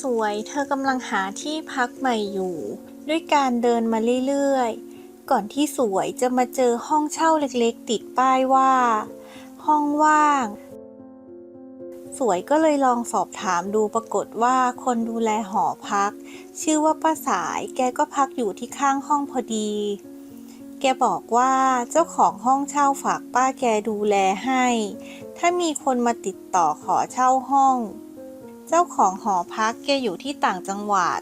สวยเธอกำลังหาที่พักใหม่อยู่ ด้วยการเดินมาเรื่อยๆ ก่อนที่สวยจะมาเจอห้องเช่าเล็กๆ ติดป้ายว่า ห้องว่าง สวยก็เลยลองสอบถามดูปรากฏว่าคนดูแลหอพัก ชื่อว่าป้าสายแกก็พักอยู่ที่ข้างห้องพอดี แกบอกว่าเจ้าของห้องเช่าฝากป้าแกดูแลให้ ถ้ามีคนมาติดต่อขอเช่าห้อง เจ้าของหอพักแกอยู่ที่ต่างจังหวัด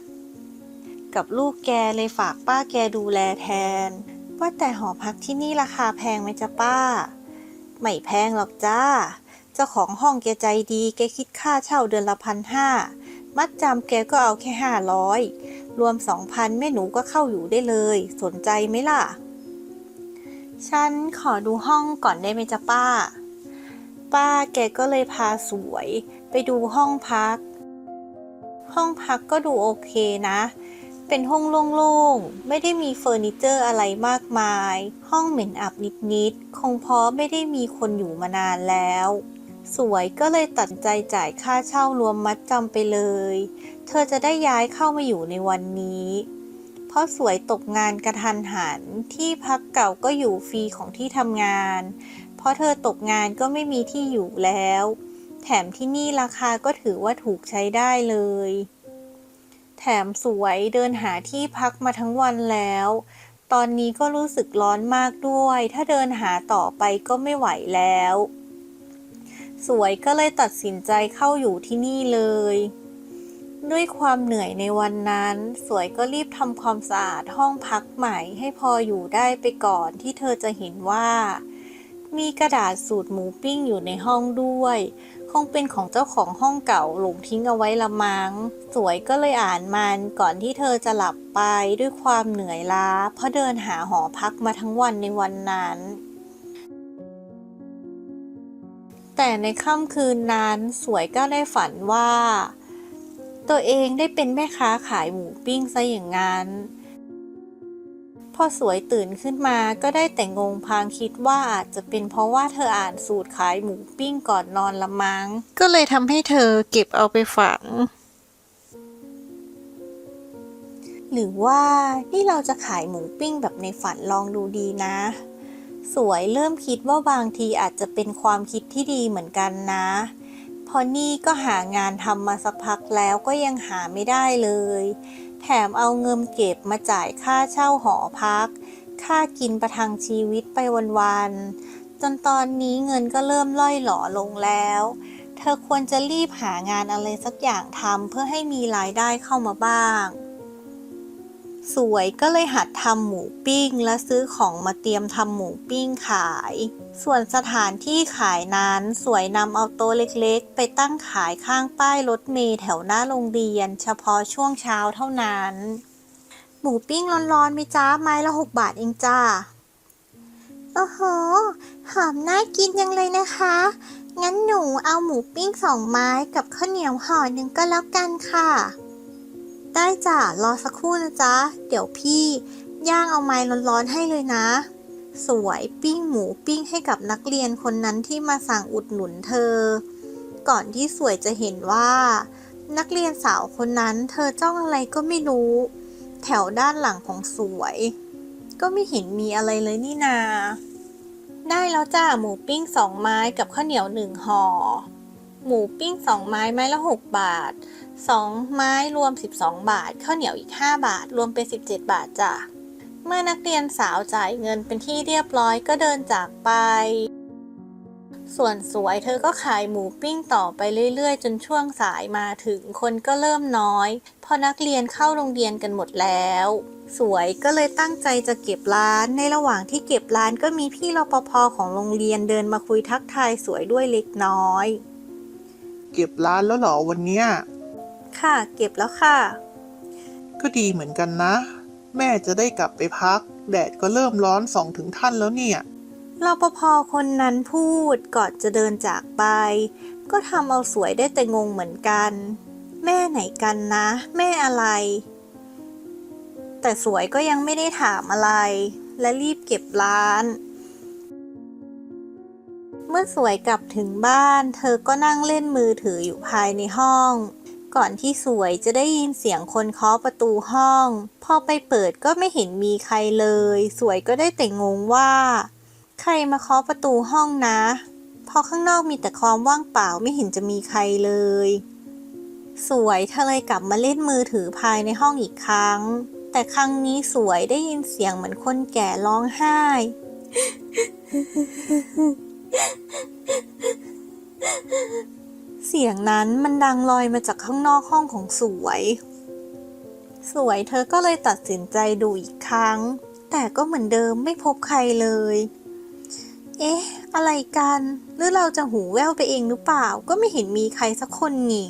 กับลูกแกเลยฝากป้าแกดูแลแทน ว่าแต่หอพักที่นี่ราคาแพงไหมจ๊ะป้า ไม่แพงหรอกจ้า เจ้าของห้องแกใจดีแกคิดค่าเช่าเดือนละพันห้ามัดจำแกก็เอาแค่ห้าร้อยรวมสองพันแม่หนูก็เข้าอยู่ได้เลย สนใจไหมล่ะ ฉันขอดูห้องก่อนได้ไหมจ๊ะป้า ป้าแกก็เลยพาสวย ไปดูห้องพัก ห้องพักก็ดูโอเคนะ เป็นห้องโล่งๆ ไม่ได้มีเฟอร์นิเจอร์อะไรมากมาย ห้องเหม็นอับนิดๆ คงเพราะไม่ได้มีคนอยู่มานานแล้ว สวยก็เลยตัดใจจ่ายค่าเช่ารวมมัดจำไปเลย เธอจะได้ย้ายเข้ามาอยู่ในวันนี้เพราะสวยตกงานกระทันหันที่พักเก่าก็อยู่ฟรีของที่ทำงาน เพราะเธอตกงานก็ไม่มีที่อยู่แล้ว แถมที่นี่ราคาก็ถือว่าถูกใช้ได้เลย แถมสวยเดินหาที่พักมาทั้งวันแล้ว ตอนนี้ก็รู้สึกร้อนมากด้วย ถ้าเดินหาต่อไปก็ไม่ไหวแล้ว สวยก็เลยตัดสินใจเข้าอยู่ที่นี่เลยด้วยความเหนื่อยในวันนั้น สวยก็รีบทำความสะอาดห้องพักใหม่ให้พออยู่ได้ไปก่อนที่เธอจะเห็นว่า มีกระดาษสูตรหมูปิ้งอยู่ในห้องด้วย คงเป็นของเจ้าของห้องเก่าหลงทิ้งเอาไว้ละมัง้ง สวยก็เลยอ่านมันก่อนที่เธอจะหลับไปด้วยความเหนื่อยล้า เพราะเดินหาหอพักมาทั้งวันในวันนั้น แต่ในค่ำคืนนั้นสวยก็ได้ฝันว่า ตัวเองได้เป็นแม่ค้าขายหมูปิ้งซะอย่างนั้น พอสวยตื่นขึ้นมาก็ได้แต่งงพางคิดว่าอาจจะเป็นเพราะว่าเธออ่านสูตรขายหมูปิ้งก่อนนอนละมัง้ง ก็เลยทำให้เธอเก็บเอาไปฝันหรือว่านี่เราจะขายหมูปิ้งแบบในฝันลองดูดีนะ สวยเริ่มคิดว่าบางทีอาจจะเป็นความคิดที่ดีเหมือนกันนะเพราะนี่ก็หางานทำมาสักพักแล้วก็ยังหาไม่ได้เลย แถมเอาเงินเก็บมาจ่ายค่าเช่าหอพัก ค่ากินประทังชีวิตไปวันๆ จนตอนนี้เงินก็เริ่มล่อยหล่อลงแล้ว เธอควรจะรีบหางานอะไรสักอย่างทำเพื่อให้มีรายได้เข้ามาบ้าง สวยก็เลยหัดทำหมูปิ้ง และซื้อของมาเตรียมทำหมูปิ้งขาย ส่วนสถานที่ขายนั้นสวยนำเอาโต๊ะเล็กๆ ไปตั้งขายข้างป้ายรถเมล์แถวหน้าโรงเรียน เฉพาะช่วงเช้าเท่านั้น หมูปิ้งร้อนๆไหมจ้าไม้ละหกบาทเองจ้า โอ้โห หอมน่ากินยังเลยนะคะ งั้นหนูเอาหมูปิ้งสองไม้กับข้าวเหนียวห่อหนึ่งก็แล้วกันค่ะ ได้จ้ะรอสักครู่นะจ๊ะ เดี๋ยวพี่ ย่างเอาไม้ร้อนๆให้เลยนะ สวยปิ้งหมูปิ้งให้กับนักเรียนคนนั้นที่มาสั่งอุดหนุนเธอ ก่อนที่สวยจะเห็นว่า นักเรียนสาวคนนั้นเธอจ้องอะไรก็ไม่รู้ แถวด้านหลังของสวย ก็ไม่เห็นมีอะไรเลยนี่นา ได้แล้วจ้าหมูปิ้งสองไม้กับข้าวเหนียวหนึ่งห่อ หมูปิ้งสองไม้ไม้ละหกบาทสองไม้รวม 12 บาท ข้าวเหนียวอีก 5 บาท รวมเป็น 17 บาทจ้ะ เมื่อนักเรียนสาวจ่ายเงินเป็นที่เรียบร้อยก็เดินจากไป ส่วนสวยเธอก็ขายหมูปิ้งต่อไปเรื่อยๆ จนช่วงสายมาถึงคนก็เริ่มน้อยพราะนักเรียนเข้าโรงเรียนกันหมดแล้วสวยก็เลยตั้งใจจะเก็บร้าน ในระหว่างที่เก็บร้านก็มีพี่รปภของโรงเรียนเดินมาคุยทักทายสวยด้วยเล็กน้อย เก็บร้านแล้วเหรอวันเนี้ย ค่ะ เก็บแล้วค่ะ ก็ดีเหมือนกันนะ แม่จะได้กลับไปพัก แดดก็เริ่มร้อนสองถึงท่านแล้วเนี่ย รปภคนนั้นพูดก่อนจะเดินจากไป ก็ทำเอาสวยได้แต่งงเหมือนกัน แม่ไหนกันนะ แม่อะไร แต่สวยก็ยังไม่ได้ถามอะไร และรีบเก็บร้าน เมื่อสวยกลับถึงบ้าน เธอก็นั่งเล่นมือถืออยู่ภายในห้อง ก่อนที่สวยจะได้ยินเสียงคนเคาะประตูห้อง พอไปเปิดก็ไม่เห็นมีใครเลย สวยก็ได้แต่งงว่า ใครมาเคาะประตูห้องนะเพอข้างนอกมีแต่ความว่างเปล่าไม่เห็นจะมีใครเลย สวยเธอเลยกลับมาเล่นมือถือภายในห้องอีกครั้ง แต่ครั้งนี้สวยได้ยินเสียงเหมือนคนแก่ร้องไห้ เสียงนั้นมันดังลอยมาจากข้างนอกห้องของสวย สวยเธอก็เลยตัดสินใจดูอีกครั้ง แต่ก็เหมือนเดิมไม่พบใครเลย เอ๊ะ อะไรกัน หรือเราจะหูแว่วไปเองหรือเปล่า ก็ไม่เห็นมีใครสักคนนี่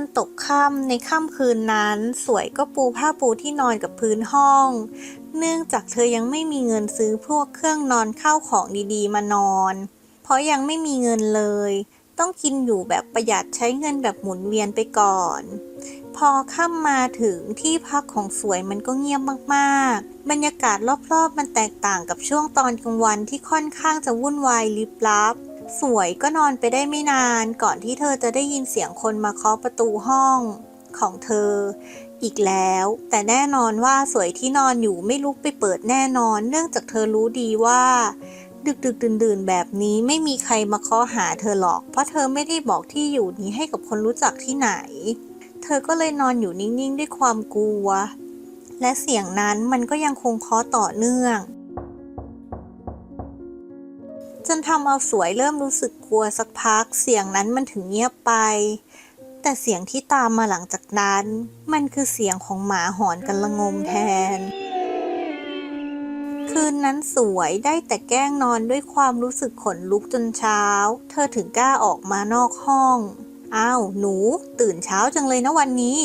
นตกค่ำในค่ำคืนนั้น สวยก็ปูผ้าปูที่นอนกับพื้นห้อง เนื่องจากเธอยังไม่มีเงินซื้อพวกเครื่องนอนข้าวของดีๆ มานอน เพราะยังไม่มีเงินเลย ต้องกินอยู่แบบประหยัดใช้เงินแบบหมุนเวียนไปก่อน พอค่ำมาถึงที่พักของสวยมันก็เงียบมากๆ บรรยากาศรอบๆ มันแตกต่างกับช่วงตอนกลางวันที่ค่อนข้างจะวุ่นวายลิบลับ สวยก็นอนไปได้ไม่นานก่อนที่เธอจะได้ยินเสียงคนมาเคาะประตูห้องของเธอ อีกแล้ว แต่แน่นอนว่าสวยที่นอนอยู่ไม่ลุกไปเปิดแน่นอน เนื่องจากเธอรู้ดีว่า ดึกดึกดื่นดื่นๆแบบนี้ไม่มีใครมาเคาะหาเธอหรอก เพราะเธอไม่ได้บอกที่อยู่นี้ให้กับคนรู้จักที่ไหน เธอก็เลยนอนอยู่นิ่งๆด้วยความกลัว และเสียงนั้นมันก็ยังคงเคาะต่อเนื่อง จนทำเอาสวยเริ่มรู้สึกกลัวสักพักเสียงนั้นมันถึงเงียบไป แต่เสียงที่ตามมาหลังจากนั้น มันคือเสียงของหมาหอนกันละงมแทน คืนนั้นสวยได้แต่แกล้งนอนด้วยความรู้สึกขนลุกจนเช้า เธอถึงกล้าออกมานอกห้อง อ้าวหนู ตื่นเช้าจังเลยนะวันนี้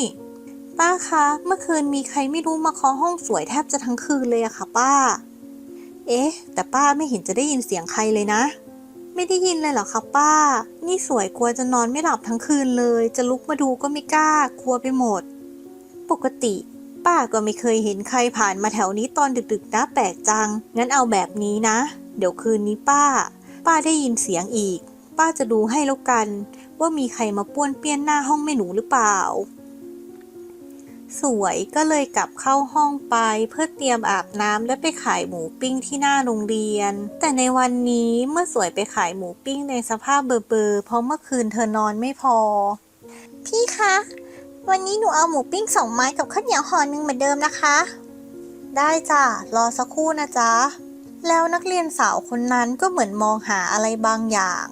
ป้าคะ เมื่อคืนมีใครไม่รู้มาเคาะห้องสวยแทบจะทั้งคืนเลยอะค่ะป้า เอ๊ะ แต่ป้าไม่เห็นจะได้ยินเสียงใครเลยนะ ไม่ได้ยินเลยเหรอคะป้า นี่สวยกลัวจะนอนไม่หลับทั้งคืนเลย จะลุกมาดูก็ไม่กล้า กลัวไปหมด ปกติ ป้าก็ไม่เคยเห็นใครผ่านมาแถวนี้ตอนดึกๆนะแปลกจัง งั้นเอาแบบนี้นะ เดี๋ยวคืนนี้ป้า ป้าได้ยินเสียงอีก ป้าจะดูให้แล้วกัน ว่ามีใครมาป้วนเปี้ยนหน้าห้องแม่หนูหรือเปล่า สวยก็เลยกลับเข้าห้องไปเพื่อเตรียมอาบน้ำและไปขายหมูปิ้งที่หน้าโรงเรียน แต่ในวันนี้เมื่อสวยไปขายหมูปิ้งในสภาพเบลอๆเพราะเมื่อคืนเธอนอนไม่พอ พี่คะ วันนี้หนูเอาหมูปิ้งสองไม้กับข้าวเหนียวห่อหนึ่งเหมือนเดิมนะคะ ได้จ้ะรอสักครู่นะจ๊ะ แล้วนักเรียนสาวคนนั้นก็เหมือนมองหาอะไรบางอย่าง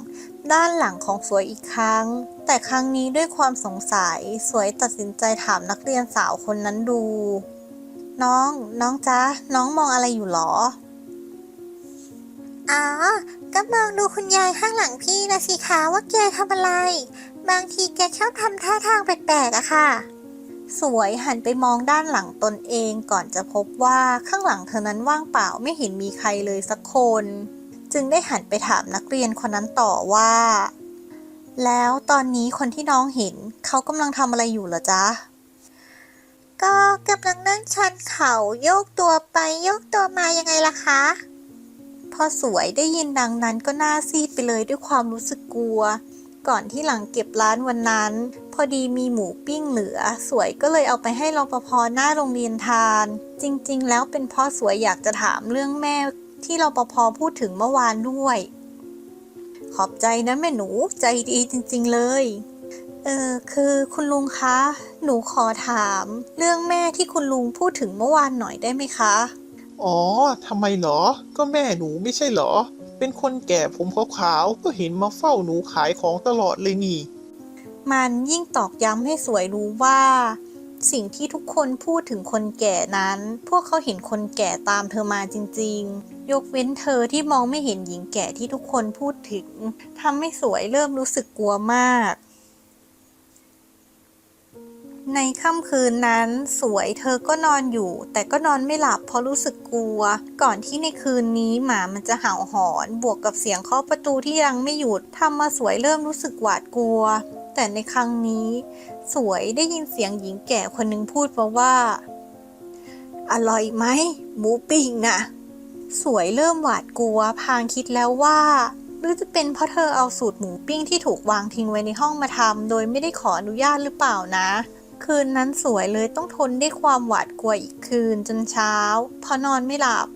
ด้านหลังของสวยอีกครั้ง แต่ครั้งนี้ด้วยความสงสัยสวยตัดสินใจถามนักเรียนสาวคนนั้นดู น้อง น้องจ๊ะ น้องมองอะไรอยู่หรอ อ๋อ ก็มองดูคุณยายข้างหลังพี่นะสิคะว่าแกทำอะไร บางทีแกชอบทำท่าทางแปลกๆอะค่ะ สวยหันไปมองด้านหลังตนเองก่อนจะพบว่าข้างหลังเธอนั้นว่างเปล่าไม่เห็นมีใครเลยสักคน จึงได้หันไปถามนักเรียนคนนั้นต่อว่า แล้วตอนนี้คนที่น้องเห็นเขากำลังทำอะไรอยู่เหรอจ๊ะ ก็กำลังนั่งชันเข่าโยกตัวไปโยกตัวมายังไงล่ะคะพอสวยได้ยินดังนั้นก็หน้าซีดไปเลยด้วยความรู้สึกกลัว ก่อนที่หลังเก็บร้านวันนั้น พอดีมีหมูปิ้งเหลือ สวยก็เลยเอาไปให้รปภหน้าโรงเรียนทาน จริงๆ แล้วเป็นพราะสวยอยากจะถามเรื่องแม่ที่รปภพูดถึงเมื่อวานด้วย ขอบใจนะแม่หนูใจดีจริง ๆ เลย เออคือคุณลุงคะ หนูขอถาม เรื่องแม่ที่คุณลุงพูดถึงเมื่อวานหน่อยได้ไหมคะ อ๋อทำไมเหรอ ก็แม่หนูไม่ใช่เหรอ เป็นคนแก่ผมขาวๆก็เห็นมาเฝ้าหนูขายของตลอดเลยนี่ มันยิ่งตอกย้ำให้สวยรู้ว่า สิ่งที่ทุกคนพูดถึงคนแก่นั้น พวกเขาเห็นคนแก่ตามเธอมาจริง ๆ ยกเว้นเธอที่มองไม่เห็นหญิงแก่ที่ทุกคนพูดถึงทำให้สวยเริ่มรู้สึกกลัวมาก ในค่ำคืนนั้น สวยเธอก็นอนอยู่ แต่ก็นอนไม่หลับเพราะรู้สึกกลัว ก่อนที่ในคืนนี้หมามันจะเห่าหอนบวกกับเสียงเคาะประตูที่ยังไม่หยุดทำมาสวยเริ่มรู้สึกหวาดกลัว แต่ในครั้งนี้ สวยได้ยินเสียงหญิงแก่คนหนึ่งพูดมาว่า อร่อยไหมหมูปิ้งน่ะ สวยเริ่มหวาดกลัว พางคิดแล้วว่าหรือจะเป็นเพราะเธอเอาสูตรหมูปิ้งที่ถูกวางทิ้งไว้ในห้องมาทำโดยไม่ได้ขออนุญาตหรือเปล่านะ คืนนั้นสวยเลยต้องทนด้วยความหวาดกลัวอีกคืนจนเช้าพราะนอนไม่หลับ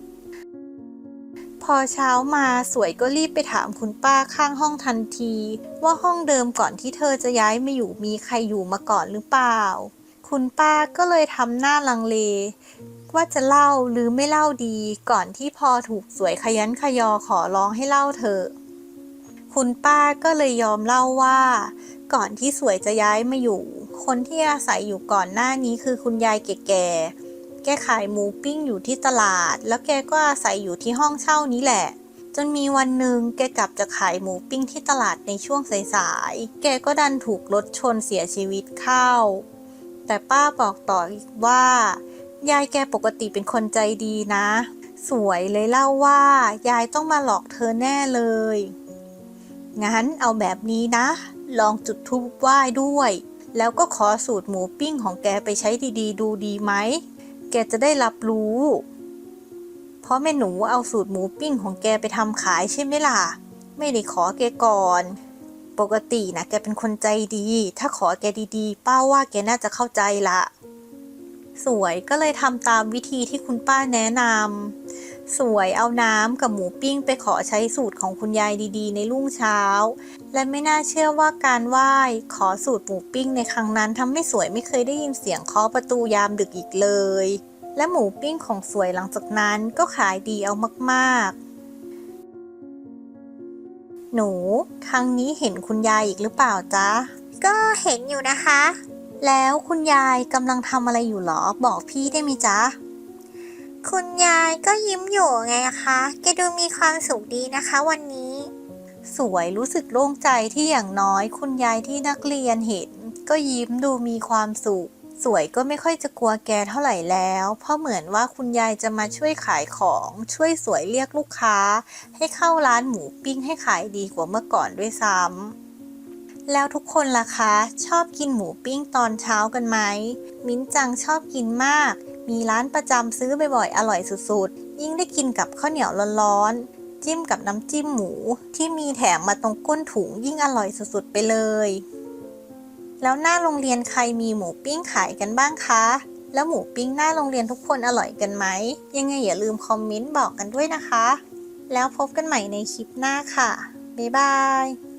พอเช้ามาสวยก็รีบไปถามคุณป้าข้างห้องทันที ว่าห้องเดิมก่อนที่เธอจะย้ายมาอยู่มีใครอยู่มาก่อนหรือเปล่า คุณป้าก็เลยทำหน้าลังเล ว่าจะเล่าหรือไม่เล่าดี ก่อนที่พอถูกสวยขยันขยอขอร้องให้เล่าเถอคุณป้าก็เลยยอมเล่าว่า ก่อนที่สวยจะย้ายมาอยู่ คนที่อาศัยอยู่ก่อนหน้านี้คือคุณยายแก่ๆ แกขายหมูปิ้งอยู่ที่ตลาด แล้วแกก็อาศัยอยู่ที่ห้องเช่านี้แหละ จนมีวันหนึ่งแกกลับจะขายหมูปิ้งที่ตลาดในช่วงสายๆ แกก็ดันถูกรถชนเสียชีวิตเข้า แต่ป้าบอกต่ออีกว่า ยายแกปกติเป็นคนใจดีนะ สวยเลยเล่าว่า ยายต้องมาหลอกเธอแน่เลย งั้นเอาแบบนี้นะ ลองจุดธูปไหว้ด้วยแล้วก็ขอสูตรหมูปิ้งของแกไปใช้ดีๆ ดูดีไหม แกจะได้รับรู้ เพราะแม่หนูเอาสูตรหมูปิ้งของแกไปทำขายใช่ไหมล่ะ ไม่ได้ขอแกก่อน ปกตินะแกเป็นคนใจดี ถ้าขอแกดีๆ ป้าว่าแกน่าจะเข้าใจละ สวยก็เลยทำตามวิธีที่คุณป้าแนะนำ สวยเอาน้ำกับหมูปิ้งไปขอใช้สูตรของคุณยายดีๆ ในรุ่งเช้า และไม่น่าเชื่อว่าการไหว้ขอสูตรหมูปิ้งในครั้งนั้นทำให้สวยไม่เคยได้ยินเสียงเคาะประตูยามดึกอีกเลย และหมูปิ้งของสวยหลังจากนั้นก็ขายดีเอามากๆ หนู ครั้งนี้เห็นคุณยายอีกหรือเปล่าจ๊ะ ก็เห็นอยู่นะคะ แล้วคุณยายกำลังทำอะไรอยู่หรอ บอกพี่ได้ไหมจ๊ะ คุณยายก็ยิ้มอยู่ไงคะ แกดูมีความสุขดีนะคะวันนี้ สวยรู้สึกโล่งใจที่อย่างน้อย คุณยายที่นักเรียนเห็น ก็ยิ้มดูมีความสุข สวยก็ไม่ค่อยจะกลัวแกเท่าไหร่แล้ว เพราะเหมือนว่าคุณยายจะมาช่วยขายของ ช่วยสวยเรียกลูกค้า ให้เข้าร้านหมูปิ้งให้ขายดีกว่าเมื่อก่อนด้วยซ้ำแล้วทุกคนล่ะคะ ชอบกินหมูปิ้งตอนเช้ากันไหม มิ้นจังชอบกินมาก มีร้านประจำซื้อบ่อยๆ อร่อยสุดๆ ยิ่งได้กินกับข้าวเหนียวร้อนๆ จิ้มกับน้ำจิ้มหมู ที่มีแถมมาตรงก้นถุงยิ่งอร่อยสุดๆ ไปเลย แล้วหน้าโรงเรียนใครมีหมูปิ้งขายกันบ้างคะ แล้วหมูปิ้งหน้าโรงเรียนทุกคนอร่อยกันไหม ยังไงอย่าลืมคอมเมนต์บอกกันด้วยนะคะ แล้วพบกันใหม่ในคลิปหน้าค่ะ บ๊ายบาย